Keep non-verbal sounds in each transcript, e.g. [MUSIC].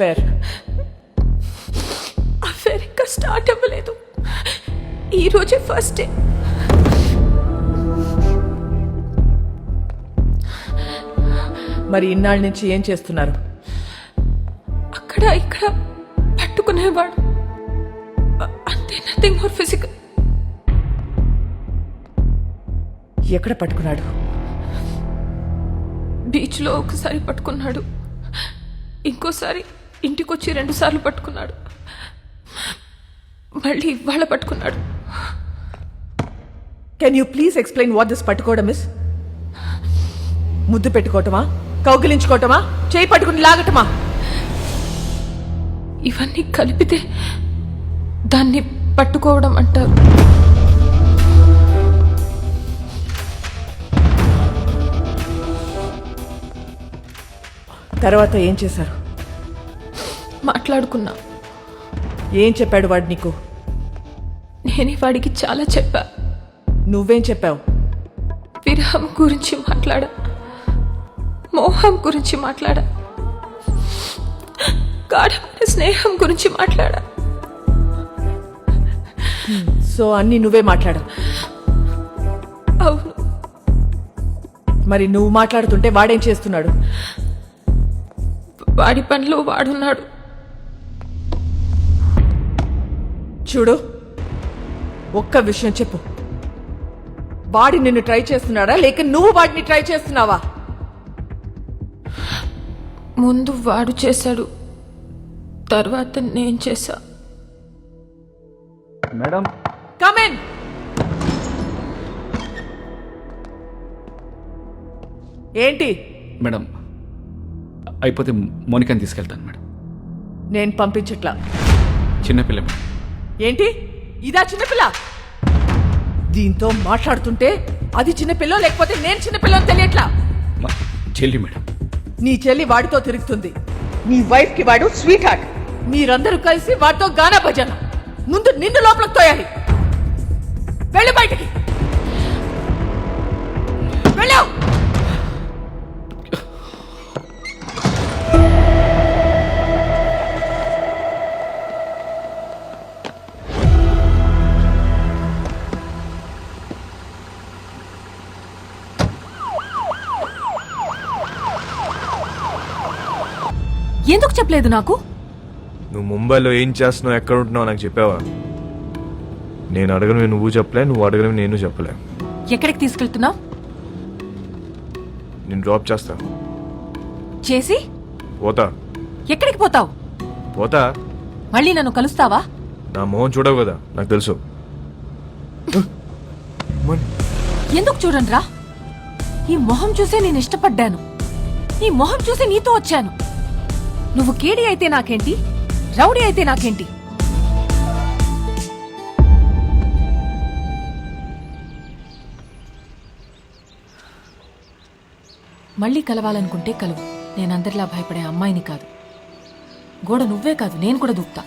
Fair affair ఇంకా start అవ్వలేదు. ఈ రోజే ఫస్ట్ డే మరి ఇన్నాళ్ళ నుంచి ఏం చేస్తున్నారు? అక్కడ ఇక్కడ పట్టుకునేవాడు. అంతే నథింగ్ మోర్ ఫిజికల్ ఎక్కడ పట్టుకున్నాడు? బీచ్లో ఒకసారి పట్టుకున్నాడు. ఇంకోసారి ఇంటికి వచ్చి రెండు సార్లు పట్టుకున్నాడు. మళ్ళీ ఇవాళ పట్టుకున్నాడు. Can you please explain what this పట్టుకోవడం మిస్ ముద్దు పెట్టుకోవటమా? కౌగిలించుకోవటమా? చేయి పట్టుకుని లాగటమా? ఇవన్నీ కలిపితే దాన్ని పట్టుకోవడం అంటారు తర్వాత ఏం చేశారు? మాట్లాడుకున్నా. ఏం చెప్పాడు వాడు నీకు? నేనే వాడికి చాలా చెప్పా. నువ్వేం చెప్పావు? విరహం గురించి మాట్లాడా? మోహం గురించి మాట్లాడా? గాఢమైన స్నేహం గురించి మాట్లాడా? సో అన్ని నువ్వే మాట్లాడావు. అవును. మరి నువ్వు మాట్లాడుతుంటే వాడేం చేస్తున్నాడు? వాడి పనిలో వాడున్నాడు. చూడు ఒక్క విషయం చెప్పు. వాడి నిన్ను ట్రై చేస్తున్నాడా లేక నువ్వు వాడిని ట్రై చేస్తున్నావా? ముందు వాడు చేశాడు తర్వాత నేను చేశా. మేడం. కమెన్ ఏంటి? మేడం అయిపోతే మోనికాని తీసుకెళ్తాను మేడం. నేను పంపించట్లా. చిన్నపిల్ల మేడం. ఏంటి? ఇదా చిన్నపిల్ల? దీంతో మాట్లాడుతుంటే అది చిన్నపిల్ల లేకపోతే నేను చిన్నపిల్ల అని తెలియట్లా? మా చెల్లి మేడం. నీ చెల్లి వాడితో తిరుగుతుంది. నీ వైఫ్కి వాడు స్వీట్ హార్ట్. మీరందరూ కలిసి వాడితో గానా భజన. ముందు నిన్ను లోపలికి తోయాలి. వెళ్ళి బయటికి. వెళ్ళావు ఎందుకు చెప్పలేదు నాకు. నువ్వు ముంబైలో ఏం చేస్తున్నావు ఎక్కడ ఉంటున్నావు నాకు చెప్పావా? నేను అడగను నువ్వు చెప్పలే నువ్వు అడగను నేను చెప్పలే. ఎక్కడికి తీసుకెళ్తున్నావు? నేను డ్రాప్ చేస్తా. చేసి? పోతా. ఎక్కడికి పోతావు? పోతా. మళ్ళీ నన్ను కలుస్తావా? నా మొహం చూడవు కదా నాకు తెలుసు. ఎందుకు చూడండిరా ఈ మొహం చూసే నేను ఇష్టపడ్డాను. ఈ మొహం చూసి నీతో వచ్చాను. నువ్వు కేడి అయితే నాకేంటి? రౌడీ అయితే నాకేంటి? మళ్ళీ కలవాలనుకుంటే కలువు. నేనందరిలా భయపడే అమ్మాయిని కాదు. గోడ నువ్వే కాదు నేను కూడా దూకుతా.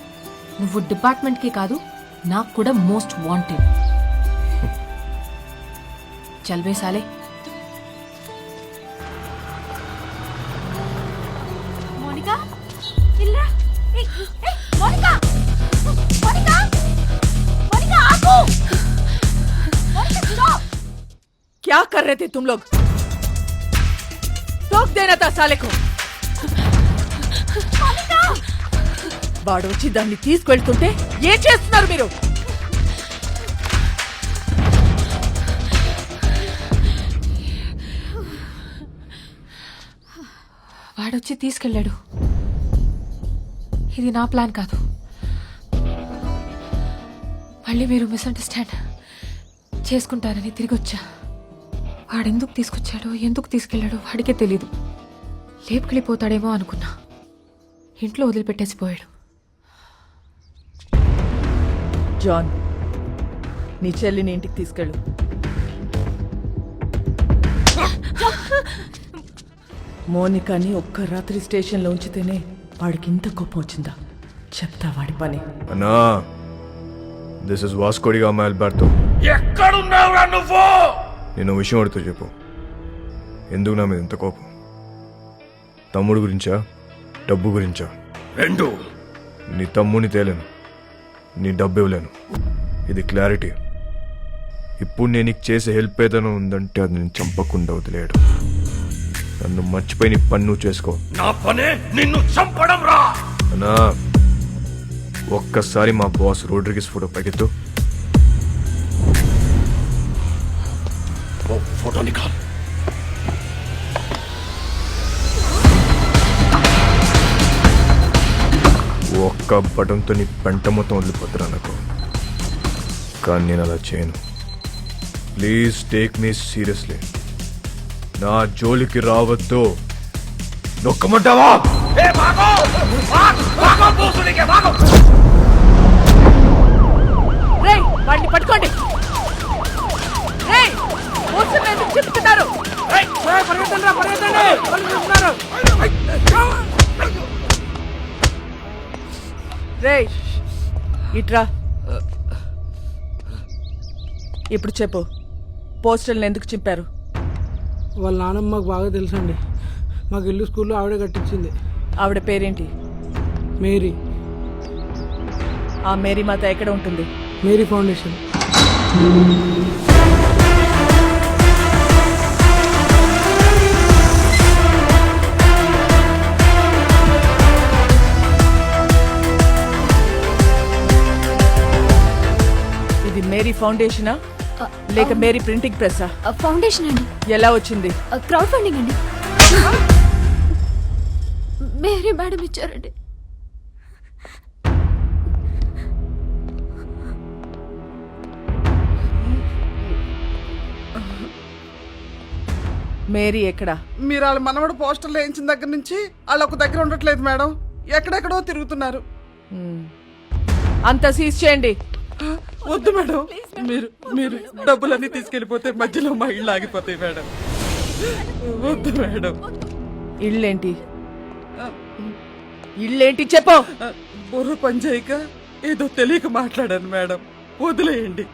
నువ్వు డిపార్ట్మెంట్కే కాదు నాకు కూడా మోస్ట్ వాంటెడ్. చల్వే क्या कर रहे थे तुम लोग टोक देना था साले को వాడు వచ్చి దాన్ని తీసుకెళ్తుంటే ఏం చేస్తున్నారు మీరు వాడొచ్చి తీసుకెళ్ళాడు ఇది నా ప్లాన్ కాదు మళ్ళీ మీరు మిస్అండర్స్టాండ్ చేసుకుంటారని తిరిగి వచ్చా వాడెందుకు తీసుకొచ్చాడో ఎందుకు తీసుకెళ్ళాడో వాడికే తెలీదు. లేపుకెళ్ళిపోతాడేమో అనుకున్నా. ఇంట్లో వదిలిపెట్టేసి పోయాడు. జాన్ నీ చెల్లిని ఇంటికి తీసుకెళ్ళు. మోనికాని ఒక్క రాత్రి స్టేషన్లో ఉంచితేనే వాడికి ఇంత కోపం వచ్చిందా? చెప్తా వాడి పని. అన్నా దిస్ ఇస్ వాస్కోడిగా అమ్మాయి ఎక్కడున్నావురా నువ్వు? నేను విషయం అడుగుతూ చెప్పు. ఎందుకు నా మీద ఇంత కోపం? తమ్ముడు గురించా? డబ్బు గురించా? రెండు. నీ తమ్ముని తేలేను. నీ డబ్బు ఇవ్వలేను. ఇది క్లారిటీ. ఇప్పుడు నేను నీకు చేసే హెల్ప్ ఏదైనా ఉందంటే అది నేను చంపకుండా వదిలేయడు. నన్ను మర్చిపోయి నీ పని నువ్వు చేసుకో. నా పనే నిన్ను చంపడం రా! అన్నా ఒక్కసారి మా బాస్ రోడ్రిగిస్ ఫోటో పైకెత్తు. ఓ ఫోటో నికాల్ ఒక్క బటన్తో నీ పెంట మొత్తం వదిలిపోతున్నా నాకు. కానీ నేను అలా చేయను. Please take me seriously. నా జోలికి రావద్దు. నొక్కమంటావా? పట్టుకోండి రేయ్ ఎందుకు చెప్తున్నారు. ఇట్రా. ఇప్పుడు చెప్పు పోస్టర్లను ఎందుకు చింపారు? వాళ్ళ నాన్నమ్మ మాకు బాగా తెలుసండి. మాకు ఇల్లు స్కూల్లో ఆవిడే కట్టించింది. ఆవిడ పేరేంటి? మేరీ. ఆ మేరీ మాత ఎక్కడ ఉంటుంది? Mary foundation. ఇది మేరీ ఫౌండేషనా? లేక మేరీ ప్రింటింగ్ ప్రెస్సా? ఫౌండేషన్ అండి. ఎలా వచ్చింది? క్రౌడ్ ఫండింగ్ అండి. మేరీ మేడం ఇచ్చారండి. మేరీ ఎక్కడ? మీరు వాళ్ళ మనవడు పోస్టర్లు వేయించిన దగ్గర నుంచి వాళ్ళు ఒక దగ్గర ఉండట్లేదు మేడం. ఎక్కడెక్కడో తిరుగుతున్నారు. అంతా సీజ్ చేయండి. వద్దు మేడం. మీరు మీరు డబ్బులన్నీ తీసుకెళ్ళిపోతే మధ్యలో మా ఇళ్ళు ఆగిపోతాయి మేడం. వద్దు మేడం. ఇళ్ళేంటి? ఇళ్ళేంటి చెప్పు. బుర్ర పనిచేయక ఏదో తెలియక మాట్లాడాను మేడం. వదిలేయండి.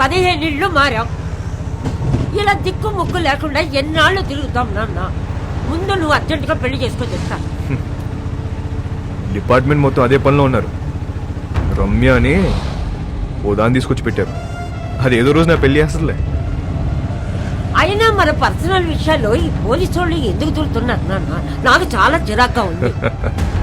పదిహేను ఇళ్ళు మారాం. ఇలా దిక్కు ముక్కు లేకుండా ఎన్నాళ్ళు తిరుగుతాం నాన్న? ముందు నువ్వు అర్జెంటుగా పెళ్ళి చేసుకొని చెప్తా. డిపార్ట్మెంట్ మొత్తం అదే పనిలో ఉన్నారు. రమ్య అని ఓ దాన్ని తీసుకొచ్చి పెట్టారు. అది ఏదో రోజు నా పెళ్ళి చేస్తుందిలే. అయినా మన పర్సనల్ విషయాల్లో ఈ పోలీసు వాళ్ళు ఎందుకు తిరుగుతున్నారు నాన్న? నాకు చాలా చిరాగ్గా ఉంది. [LAUGHS]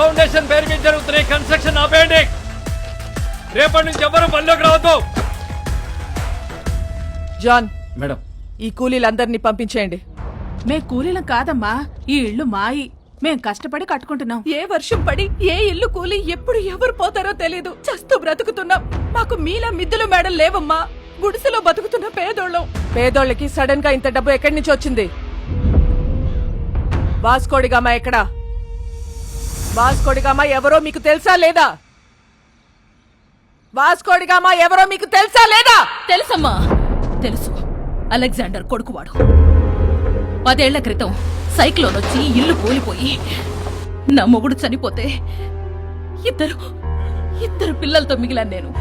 ఫౌండేషన్ పేరు మీద జరుగుతున్న కన్స్ట్రక్షన్ ఆపేయండి రేపటి నుంచి ఎవరు పనిలోకి రావద్దు. John madam. ఈ కూలీలందరినీ పంపించేయండి. మే కూలీలం కాదమ్మా ఈ ఇల్లు మాయి. మేం కష్టపడి కట్టుకుంటున్నాం. ఏ వర్షం పడి ఏ ఇల్లు కూలి ఎప్పుడు ఎవరు పోతారో తెలీదు. చస్తూ బ్రతుకుతున్నాం. మాకు మీలా మిద్దులు మేడం లేవమ్మా. గుడిసెలో బతుకుతున్న పేదోళ్ళం. పేదోళ్ళకి సడన్గా ఇంత డబ్బు ఎక్కడి నుంచి వచ్చింది? వాస్కోడిగామా ఎక్కడా? వాస్కోడిగామా ఎవరో మీకు తెలుసా లేదా? వాస్కోడిగామా ఎవరో మీకు తెలుసా లేదా? తెలుసమ్మా. తెలుసు. అలెగ్జాండర్ కొడుకువాడు. పదేళ్ళ క్రితం సైక్లోన్ వచ్చి ఇల్లు కూలిపోయి నా మొగుడు చనిపోతే ఇద్దరు ఇద్దరు పిల్లలతో మిగిలాను నేను.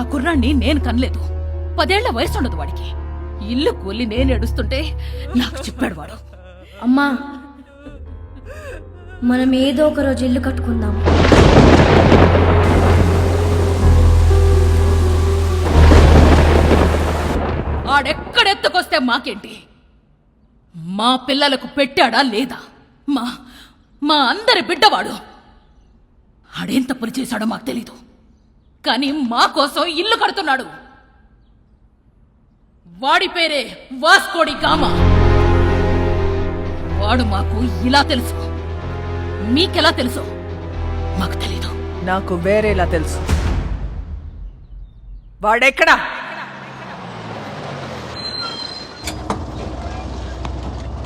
ఆ కుర్రాన్ని నేను కనలేదు. పదేళ్ళ వయసు ఉండదు వాడికి. ఇల్లు కూలి నేను ఏడుస్తుంటే నాకు చెప్పాడు వాడు. అమ్మా మనం ఏదో ఒక రోజు ఇల్లు కట్టుకుందాం. ఆడెక్కడెత్తుకొస్తే మాకేంటి? మా పిల్లలకు పెట్టాడా లేదా? మా మా అందరి బిడ్డవాడు. ఆడేం తప్పులు చేశాడో మాకు తెలీదు. కానీ మా కోసం ఇల్లు కడుతున్నాడు. వాడి పేరే వాస్కోడి కామా వాడు మాకు ఇలా తెలుసు. మీకెలా తెలుసు? మాకు తెలీదు. నాకు వేరేలా తెలుసు. వాడెక్కడా?